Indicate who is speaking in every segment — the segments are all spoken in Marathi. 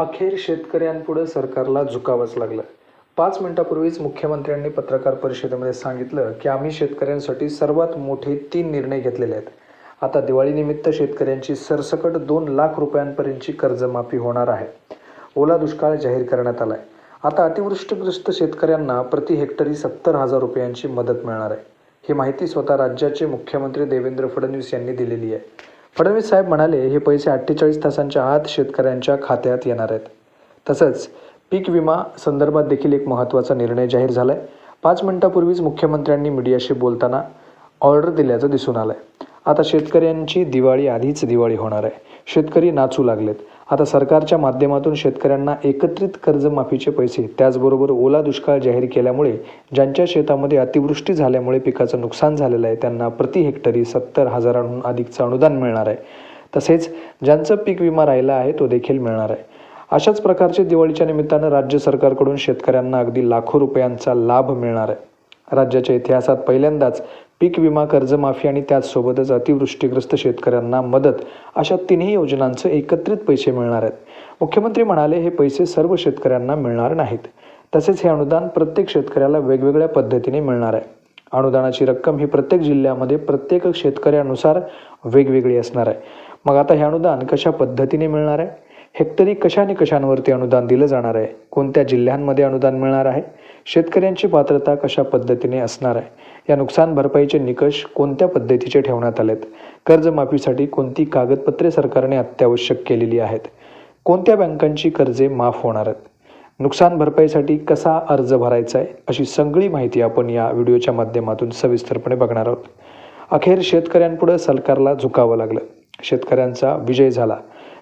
Speaker 1: अखेर शेतकऱ्यांपुढे सरकारला झुकावंच लागलं. पाच मिनिटापूर्वीच मुख्यमंत्र्यांनी पत्रकार परिषदेमध्ये सांगितलं की आम्ही शेतकऱ्यांसाठी सर्वात मोठे तीन निर्णय घेतलेले आहेत. आता दिवाळीनिमित्त शेतकऱ्यांची सरसकट दोन लाख रुपयांपर्यंतची कर्जमाफी होणार आहे. ओला दुष्काळ जाहीर करण्यात आला आहे आता अतिवृष्टीग्रस्त शेतकऱ्यांना प्रति हेक्टरी सत्तर हजार रुपयांची मदत मिळणार आहे. ही माहिती स्वतः राज्याचे मुख्यमंत्री देवेंद्र फडणवीस यांनी दिलेली आहे. फडणवीस साहेब म्हणाले हे पैसे अठ्ठेचाळीस तासांच्या आत शेतकऱ्यांच्या खात्यात येणार आहेत. तसंच पीक विमा संदर्भात देखील एक महत्त्वाचा निर्णय जाहीर झाला आहे पाच मिनिटापूर्वीच मुख्यमंत्र्यांनी मीडियाशी बोलताना ऑर्डर दिल्याचं दिसून आलं आहे आता शेतकऱ्यांची दिवाळी आधीच दिवाळी होणार आहे. शेतकरी नाचू लागलेत. आता सरकारच्या माध्यमातून शेतकऱ्यांना एकत्रित कर्जमाफीचे पैसे त्याचबरोबर ओला दुष्काळ जाहीर केल्यामुळे ज्यांच्या शेतामध्ये अतिवृष्टी झाल्यामुळे पिकाचं नुकसान झालेलं आहे त्यांना प्रति हेक्टरी सत्तर हजारांहून अधिकचं अनुदान मिळणार आहे. तसेच ज्यांचं पीक विमा राहिला आहे तो देखील मिळणार आहे. अशाच प्रकारचे दिवाळीच्या निमित्तानं राज्य सरकारकडून शेतकऱ्यांना अगदी लाखो रुपयांचा लाभ मिळणार आहे. राज्याच्या इतिहासात पहिल्यांदाच पीक विमा कर्जमाफी आणि त्याचसोबतच अतिवृष्टीग्रस्त शेतकऱ्यांना मदत अशा तिन्ही योजनांचं एकत्रित पैसे मिळणार आहेत. मुख्यमंत्री म्हणाले हे पैसे सर्व शेतकऱ्यांना मिळणार नाहीत. तसेच हे अनुदान प्रत्येक शेतकऱ्याला वेगवेगळ्या पद्धतीने मिळणार आहे. अनुदानाची रक्कम ही प्रत्येक जिल्ह्यामध्ये प्रत्येक शेतकऱ्यानुसार वेगवेगळी असणार आहे. मग आता हे अनुदान कशा पद्धतीने मिळणार आहे? हेक्टरी कशाने कशांवरती अनुदान दिलं जाणार आहे? कोणत्या जिल्ह्यांमध्ये अनुदान मिळणार आहे? शेतकऱ्यांची पात्रता कशा पद्धतीने असणार आहे? या नुकसान भरपाईचे निकष कोणत्या पद्धतीचे ठेवण्यात आलेत? कर्जमाफीसाठी कोणती कागदपत्रे सरकारने अत्यावश्यक केलेली आहेत? कोणत्या बँकांची कर्जे माफ होणार आहेत? नुकसान भरपाईसाठी कसा अर्ज भरायचा आहे? अशी सगळी माहिती आपण या व्हिडिओच्या माध्यमातून सविस्तरपणे बघणार आहोत. अखेर शेतकऱ्यांपुढं सरकारला झुकावं लागलं. शेतकऱ्यांचा विजय झाला.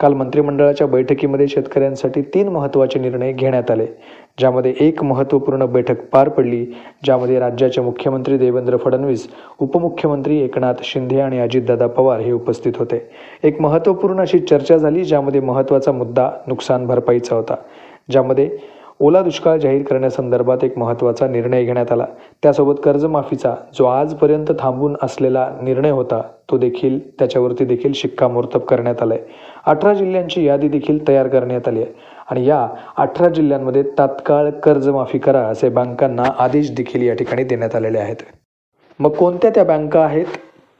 Speaker 1: काल मंत्रिमंडळाच्या बैठकीमध्ये शेतकऱ्यांसाठी तीन महत्त्वाचे निर्णय घेण्यात आले ज्यामध्ये एक महत्त्वपूर्ण बैठक पार पडली ज्यामध्ये राज्याचे मुख्यमंत्री देवेंद्र फडणवीस उपमुख्यमंत्री एकनाथ शिंदे आणि अजितदादा पवार हे उपस्थित होते. एक महत्त्वपूर्ण अशी चर्चा झाली ज्यामध्ये महत्त्वाचा मुद्दा नुकसान भरपाईचा होता ज्यामध्ये ओला दुष्काळ जाहीर करण्यासंदर्भात एक महत्त्वाचा निर्णय घेण्यात आला. त्यासोबत कर्जमाफीचा जो आजपर्यंत थांबून असलेला निर्णय होता तो देखील त्याच्यावरती देखील शिक्कामोर्तब करण्यात आलाय. अठरा जिल्ह्यांची यादी देखील तयार करण्यात आली आहे. आणि या अठरा जिल्ह्यांमध्ये तात्काळ कर्जमाफी करा असे बँकांना आदेश देखील या ठिकाणी देण्यात आलेले आहेत. मग कोणत्या त्या बँका आहेत?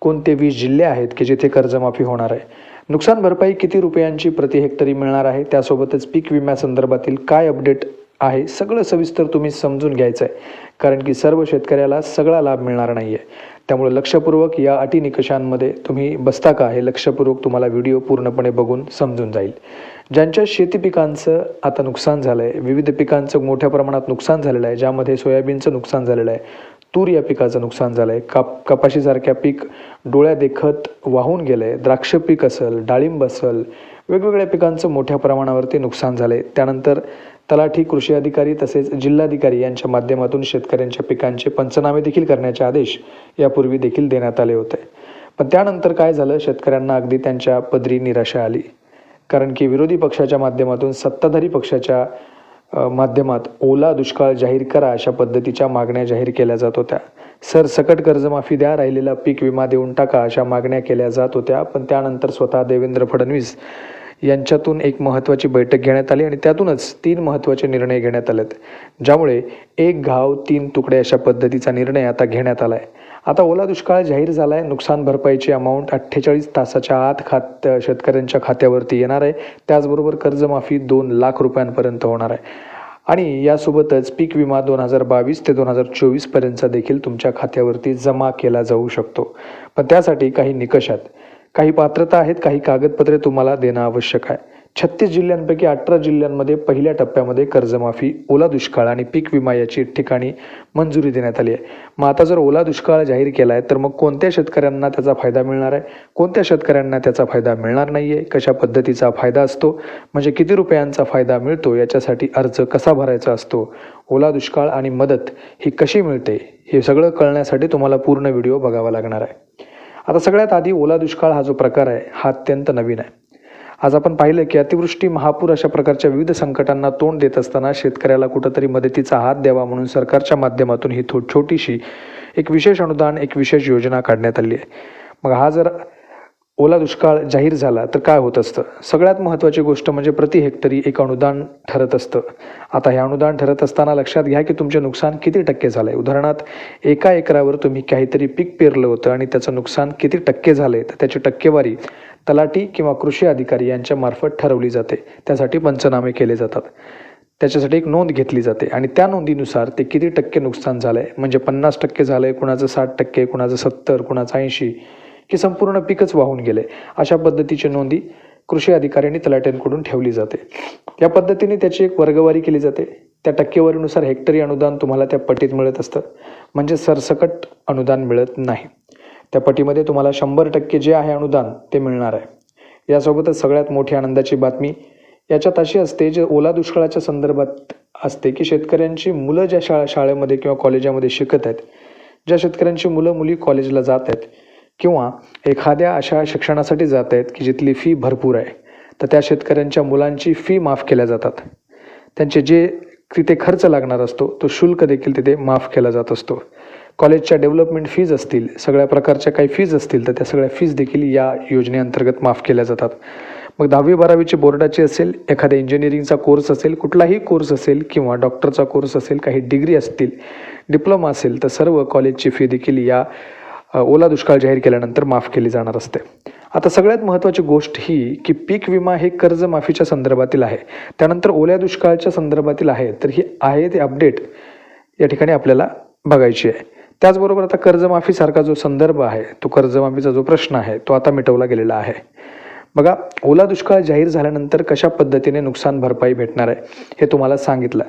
Speaker 1: कोणते वीस जिल्हे आहेत की जिथे कर्जमाफी होणार आहे? नुकसान भरपाई किती रुपयांची प्रति हेक्टरी मिळणार आहे? त्यासोबतच पीक विम्यासंदर्भातील काय अपडेट आहे. सगळं सविस्तर तुम्ही समजून घ्यायचं आहे कारण की सर्व शेतकऱ्याला सगळा लाभ मिळणार नाही आहे त्यामुळे लक्षपूर्वक या अटी निकषांमध्ये तुम्ही बसता का हे लक्षपूर्वक तुम्हाला व्हिडिओ पूर्णपणे बघून समजून जाईल. ज्यांच्या शेती पिकांचं आता नुकसान झालं आहे विविध पिकांचं मोठ्या प्रमाणात नुकसान झालेलं आहे ज्यामध्ये सोयाबीनचं नुकसान झालेलं आहे तूर या पिकाचं नुकसान झालं आहे काप कपाशीसारख्या पीक डोळ्यादेखत वाहून गेलं आहे द्राक्ष पीक असेल डाळिंब असेल वेगवेगळ्या पिकांचं मोठ्या प्रमाणावरती नुकसान झालं आहे त्यानंतर तलाठी कृषी अधिकारी तसेच जिल्हाधिकारी यांच्या माध्यमातून शेतकऱ्यांच्या पिकांचे पंचनामे देखील करण्याचे आदेश यापूर्वी देखील देण्यात आले होते. पण त्यानंतर काय झालं? शेतकऱ्यांना अगदी त्यांच्या पदरी निराशा आली. कारण की विरोधी पक्षाच्या माध्यमातून सत्ताधारी पक्षाच्या माध्यमात ओला दुष्काळ जाहीर करा अशा पद्धतीच्या मागण्या जाहीर केल्या जात होत्या. सरसकट कर्जमाफी द्या राहिलेला पीक विमा देऊन टाका अशा मागण्या केल्या जात होत्या. पण त्यानंतर स्वतः देवेंद्र फडणवीस यांच्यातून एक महत्त्वाची बैठक घेण्यात आली आणि त्यातूनच तीन महत्त्वाचे निर्णय घेण्यात आलेत. ज्यामुळे एक घाव तीन तुकडे अशा पद्धतीचा निर्णय आता घेण्यात आला आहे आता ओला दुष्काळ जाहीर झाला आहे नुकसान भरपाईची अमाऊंट अठ्ठेचाळीस तासाच्या आत खात शेतकऱ्यांच्या खात्यावरती येणार आहे. त्याचबरोबर कर्जमाफी दोन लाख रुपयांपर्यंत होणार आहे. आणि यासोबतच पीक विमा दोन हजार बावीस ते दोन हजार चोवीसपर्यंतचा देखील तुमच्या खात्यावरती जमा केला जाऊ शकतो. पण त्यासाठी काही निकष आहेत. काही पात्रता आहेत काही कागदपत्रे तुम्हाला देणं आवश्यक आहे. छत्तीस जिल्ह्यांपैकी अठरा जिल्ह्यांमध्ये पहिल्या टप्प्यामध्ये कर्जमाफी ओला दुष्काळ आणि पीक विमा याची ठिकाणी मंजुरी देण्यात आली आहे. मग आता जर ओला दुष्काळ जाहीर केला आहे तर मग कोणत्या शेतकऱ्यांना त्याचा फायदा मिळणार आहे? कोणत्या शेतकऱ्यांना त्याचा फायदा मिळणार नाही आहे कशा पद्धतीचा फायदा असतो? म्हणजे किती रुपयांचा फायदा मिळतो? याच्यासाठी अर्ज कसा भरायचा असतो? ओला दुष्काळ आणि मदत ही कशी मिळते? हे सगळं कळण्यासाठी तुम्हाला पूर्ण व्हिडिओ बघावा लागणार आहे. आता सगळ्यात आधी ओला दुष्काळ हा जो प्रकार आहे हा अत्यंत नवीन आहे. आज आपण पाहिलं की अतिवृष्टी महापूर अशा प्रकारच्या विविध संकटांना तोंड देत असताना शेतकऱ्याला कुठंतरी मदतीचा हात द्यावा म्हणून सरकारच्या माध्यमातून ही थो छोटीशी एक विशेष अनुदान एक विशेष योजना काढण्यात आली आहे. मग हा जर ओला दुष्काळ जाहीर झाला तर काय होत असतं? सगळ्यात महत्त्वाची गोष्ट म्हणजे प्रति हेक्टरी एक अनुदान ठरत असतं. आता हे अनुदान ठरत असताना लक्षात घ्या की तुमचे नुकसान किती टक्के झालं आहे उदाहरणार्थ एका एकरावर तुम्ही काहीतरी पीक पेरलं होतं आणि त्याचं नुकसान किती टक्के झालं आहे तर त्याची टक्केवारी तलाठी किंवा कृषी अधिकारी यांच्यामार्फत ठरवली जाते. त्यासाठी पंचनामे केले जातात. त्याच्यासाठी एक नोंद घेतली जाते आणि त्या नोंदीनुसार ते किती टक्के नुकसान झालं आहे म्हणजे पन्नास टक्के झालं आहे कुणाचं साठ टक्के कुणाचं सत्तर कुणाचं ऐंशी की संपूर्ण पीकच वाहून गेले. अशा पद्धतीची नोंदी कृषी अधिकाऱ्यांनी तलाट्यांकडून ठेवली जाते. या पद्धतीने त्याची एक वर्गवारी केली जाते. त्या टक्केवारीनुसार हेक्टरी अनुदान तुम्हाला त्या पटीत मिळत असतं. म्हणजे सरसकट अनुदान मिळत नाही. त्या पटीमध्ये तुम्हाला शंभर टक्के जे आहे अनुदान ते मिळणार आहे. यासोबतच सगळ्यात मोठी आनंदाची बातमी याच्यात अशी असते जे ओला दुष्काळाच्या संदर्भात असते की शेतकऱ्यांची मुलं ज्या शाळा शाळेमध्ये किंवा कॉलेजामध्ये शिकत आहेत ज्या शेतकऱ्यांची मुलं मुली कॉलेजला जात आहेत किंवा एखाद्या अशा शिक्षणासाठी जात आहेत की जिथली फी भरपूर आहे तर त्या शेतकऱ्यांच्या मुलांची फी माफ केल्या जातात. त्यांचे जे तिथे खर्च लागणार असतो तो शुल्क देखील तिथे माफ केला जात असतो. कॉलेजच्या डेव्हलपमेंट फीज असतील सगळ्या प्रकारच्या काही फीज असतील तर त्या सगळ्या फीज देखील या योजनेअंतर्गत माफ केल्या जातात. मग दहावी बारावीची बोर्डाची असेल एखाद्या इंजिनिअरिंगचा कोर्स असेल कुठलाही कोर्स असेल किंवा डॉक्टरचा कोर्स असेल काही डिग्री असतील डिप्लोमा असेल तर सर्व कॉलेजची फी देखील या ओला दुष्काळ जाहीर केल्यानंतर माफ केली जाणार असते. आता सगळ्यात महत्त्वाची गोष्ट ही की पीक विमा हे कर्जमाफीच्या संदर्भातील आहे. त्यानंतर ओल्या दुष्काळच्या संदर्भातील आहे तर ही आहे ते अपडेट या ठिकाणी आपल्याला बघायची आहे. त्याचबरोबर आता कर्जमाफीसारखा जो संदर्भ आहे तो कर्जमाफीचा जो प्रश्न आहे तो आता मिटवला गेलेला आहे. बघा ओला दुष्काळ जाहीर झाल्यानंतर कशा पद्धतीने नुकसान भरपाई भेटणार आहे हे तुम्हाला सांगितलं.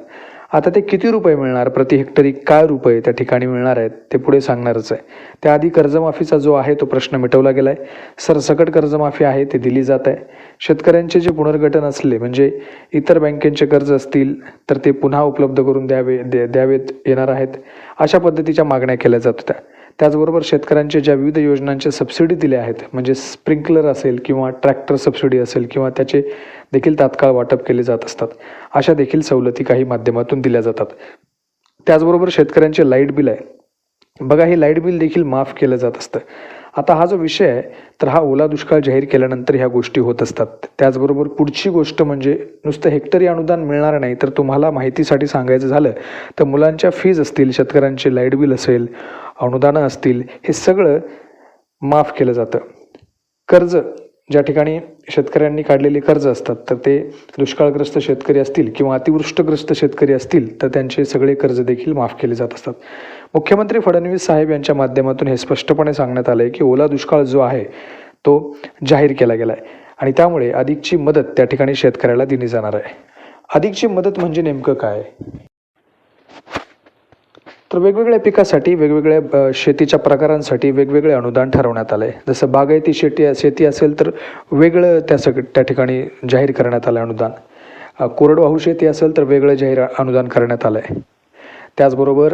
Speaker 1: आता ते किती रुपये मिळणार? प्रति हेक्टरी काय रुपये त्या ठिकाणी मिळणार आहेत? ते पुढे सांगणारच आहे. त्याआधी कर्जमाफीचा जो आहे तो प्रश्न मिटवला गेला आहे सरसकट कर्जमाफी आहे ते दिली जात आहे. शेतकऱ्यांचे जे पुनर्गठन असले म्हणजे इतर बँकेचे कर्ज असतील तर ते पुन्हा उपलब्ध करून द्यावे दे द्यावेत येणार आहेत. अशा पद्धतीच्या मागण्या केल्या जात होत्या. त्याचबरोबर शेतकऱ्यांच्या ज्या विविध योजनांच्या सबसिडी दिल्या आहेत म्हणजे स्प्रिंकलर असेल किंवा ट्रॅक्टर सबसिडी असेल किंवा त्याचे देखील तात्काळ वाटप केले जात असतात अशा देखील सवलती काही माध्यमातून दिल्या जातात. त्याचबरोबर शेतकऱ्यांचे लाइट बिल आहे. बघा हे लाइट बिल देखील माफ केलं जात असतं. आता हा जो विषय आहे तर हा ओला दुष्काळ जाहीर केल्यानंतर ह्या गोष्टी होत असतात. त्याचबरोबर पुढची गोष्ट म्हणजे नुसतं हेक्टरी अनुदान मिळणार नाही तर तुम्हाला माहितीसाठी सांगायचं झालं तर मुलांच्या फीज असतील शेतकऱ्यांचे लाइट बिल असेल अनुदानं असतील हे सगळं माफ केलं जातं. कर्ज ज्या ठिकाणी शेतकऱ्यांनी काढलेली कर्ज असतात तर ते दुष्काळग्रस्त शेतकरी असतील किंवा अतिवृष्टग्रस्त शेतकरी असतील तर त्यांचे सगळे कर्ज देखील माफ केले जात असतात. मुख्यमंत्री फडणवीस साहेब यांच्या माध्यमातून हे स्पष्टपणे सांगण्यात आलं आहे की ओला दुष्काळ जो आहे तो जाहीर केला गेला आहे आणि त्यामुळे अधिकची मदत त्या ठिकाणी शेतकऱ्याला दिली जाणार आहे. अधिकची मदत म्हणजे नेमकं काय? तर वेगवेगळ्या पिकासाठी वेगवेगळ्या शेतीच्या प्रकारांसाठी वेगवेगळे अनुदान ठरवण्यात आलं आहे जसं बागायती शेती शेती असेल तर वेगळं त्या सग त्या ठिकाणी जाहीर करण्यात आलं अनुदान. कोरडवाहू शेती असेल तर वेगळं जाहीर अनुदान करण्यात आलं आहे त्याचबरोबर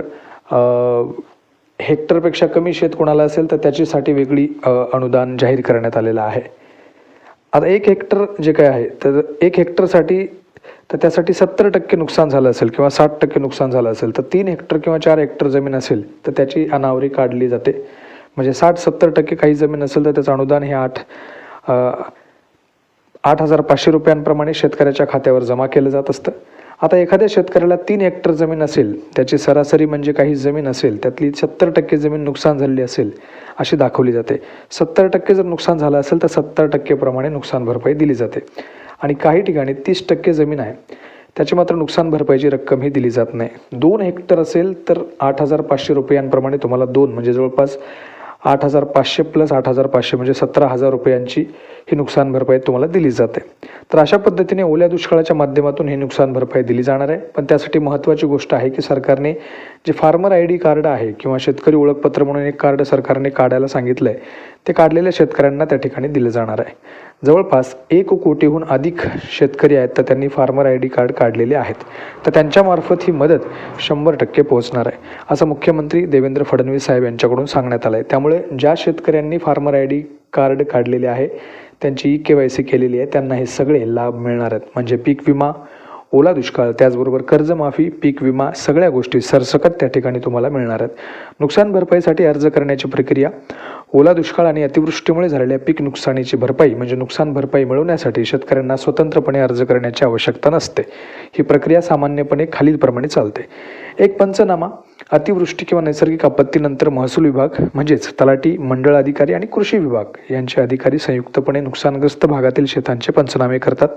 Speaker 1: हेक्टरपेक्षा कमी शेत कोणाला असेल तर त्याच्यासाठी वेगळी अनुदान जाहीर करण्यात आलेलं आहे. आता एक हेक्टर जे काय आहे तर एक हेक्टरसाठी तर त्यासाठी सत्तर टक्के नुकसान झालं असेल किंवा साठ टक्के नुकसान झालं असेल तर तीन हेक्टर किंवा चार हेक्टर जमीन असेल तर त्याची अनावरी काढली जाते. म्हणजे साठ सत्तर टक्के काही जमीन असेल तर त्याचं अनुदान हे आठ आठ हजार पाचशे रुपयांप्रमाणे शेतकऱ्याच्या खात्यावर जमा केलं जात असतं. आता एखाद्या शेतकऱ्याला तीन हेक्टर जमीन असेल त्याची सरासरी म्हणजे काही जमीन असेल त्यातली सत्तर टक्के जमीन नुकसान झालेली असेल अशी दाखवली जाते. सत्तर टक्के जर नुकसान झालं असेल तर सत्तर टक्केप्रमाणे नुकसान भरपाई दिली जाते. आणि काही ठिकाणी तीस टक्के जमीन आहे. त्याची मात्र नुकसान भरपाईची रक्कम ही दिली जात नाही. दोन हेक्टर असेल तर आठ हजार पाचशे रुपयांप्रमाणे तुम्हाला दोन म्हणजे जवळपास आठ हजार पाचशे प्लस आठ हजार पाचशे म्हणजे सतरा हजार रुपयांची ही नुकसान भरपाई तुम्हाला दिली जाते. तर अशा पद्धतीने ओल्या दुष्काळाच्या माध्यमातून ही नुकसान भरपाई दिली जाणार आहे. पण त्यासाठी महत्त्वाची गोष्ट आहे की सरकारने जे फार्मर आय डी कार्ड आहे किंवा शेतकरी ओळखपत्र म्हणून एक कार्ड सरकारने काढायला सांगितलं आहे ते काढलेल्या शेतकऱ्यांना त्या ठिकाणी दिलं जाणार आहे. जवळपास एक कोटीहून अधिक शेतकरी आहेत तर त्यांनी फार्मर आय डी कार्ड काढलेले आहेत. तर त्यांच्यामार्फत ही मदत शंभर टक्के पोहोचणार आहे असं मुख्यमंत्री देवेंद्र फडणवीस साहेब यांच्याकडून सांगण्यात आलं आहे त्यामुळे ज्या शेतकऱ्यांनी फार्मर आय डी कार्ड काढलेले आहे. त्यांची ई के वाय सी केलेली आहे. त्यांना हे सगळे लाभ मिळणार आहेत. म्हणजे पीक विमा ओला दुष्काळ त्याचबरोबर कर्जमाफी पीक विमा सगळ्या गोष्टी सरसकट त्या ठिकाणी तुम्हाला मिळणार आहेत. नुकसान भरपाईसाठी अर्ज करण्याची प्रक्रिया ओला दुष्काळ आणि अतिवृष्टीमुळे झालेल्या पीक नुकसानीची भरपाई म्हणजे नुकसान भरपाई मिळवण्यासाठी शेतकऱ्यांना स्वतंत्रपणे अर्ज करण्याची आवश्यकता नसते. ही प्रक्रिया सामान्यपणे खालीलप्रमाणे चालते. एक पंचनामा अतिवृष्टी किंवा नैसर्गिक आपत्तीनंतर महसूल विभाग म्हणजेच तलाठी मंडळ अधिकारी आणि कृषी विभाग यांचे अधिकारी संयुक्तपणे नुकसानग्रस्त भागातील शेतांचे पंचनामे करतात.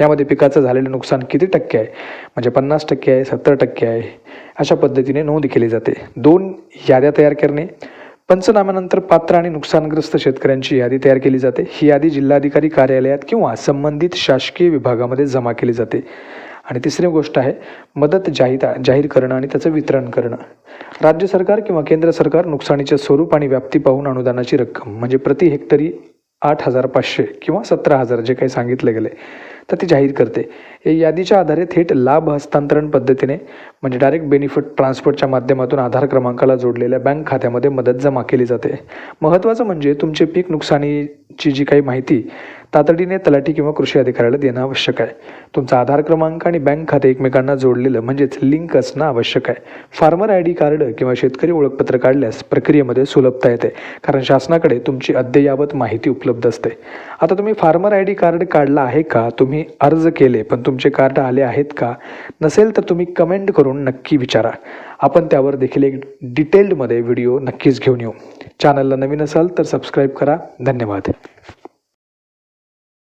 Speaker 1: यामध्ये पिकाचं झालेलं नुकसान किती टक्के आहे? म्हणजे पन्नास टक्के आहे सत्तर टक्के आहे? अशा पद्धतीने नोंद केली जाते. दोन याद्या तयार करणे. पंचनाम्यानंतर पात्र आणि नुकसानग्रस्त शेतकऱ्यांची यादी तयार केली जाते. ही यादी जिल्हाधिकारी कार्यालयात किंवा संबंधित शासकीय विभागामध्ये जमा केली जाते. आणि तिसरी गोष्ट आहे मदत जाहिता जाहीर करणं आणि त्याचं वितरण करणं. राज्य सरकार किंवा केंद्र सरकार नुकसानीचे स्वरूप आणि व्याप्ती पाहून अनुदानाची रक्कम म्हणजे प्रति हेक्टरी आठ हजार पाचशे किंवा सतरा हजार जे काही सांगितले गेले तर ती जाहीर करते. या यादीच्या आधारे थेट लाभ हस्तांतरण पद्धतीने म्हणजे डायरेक्ट बेनिफिट ट्रान्सफरच्या माध्यमातून आधार क्रमांकाला जोडलेल्या बँक खात्यामध्ये मदत जमा केली जाते. महत्त्वाचं म्हणजे तुमचे पीक नुकसानीची जी काही माहिती तातडीने तलाठी किंवा कृषी अधिकाऱ्याला देणं आवश्यक आहे. तुमचा आधार क्रमांक आणि बँक खाते एकमेकांना जोडलेलं म्हणजेच लिंक असणं आवश्यक आहे. फार्मर आय डी कार्ड किंवा शेतकरी ओळखपत्र काढल्यास प्रक्रियेमध्ये सुलभता येते कारण शासनाकडे तुमची अद्ययावत माहिती उपलब्ध असते. आता तुम्ही फार्मर आय डी कार्ड काढला आहे का? तुम्ही अर्ज केले पण तुमचे कार्ड आले आहेत का? नसेल तर तुम्ही कमेंट करून नक्की विचारा. आपण त्यावर देखील एक डिटेल्डमध्ये व्हिडिओ नक्कीच घेऊन येऊ. चॅनलला नवीन असाल तर सबस्क्राईब करा. धन्यवाद.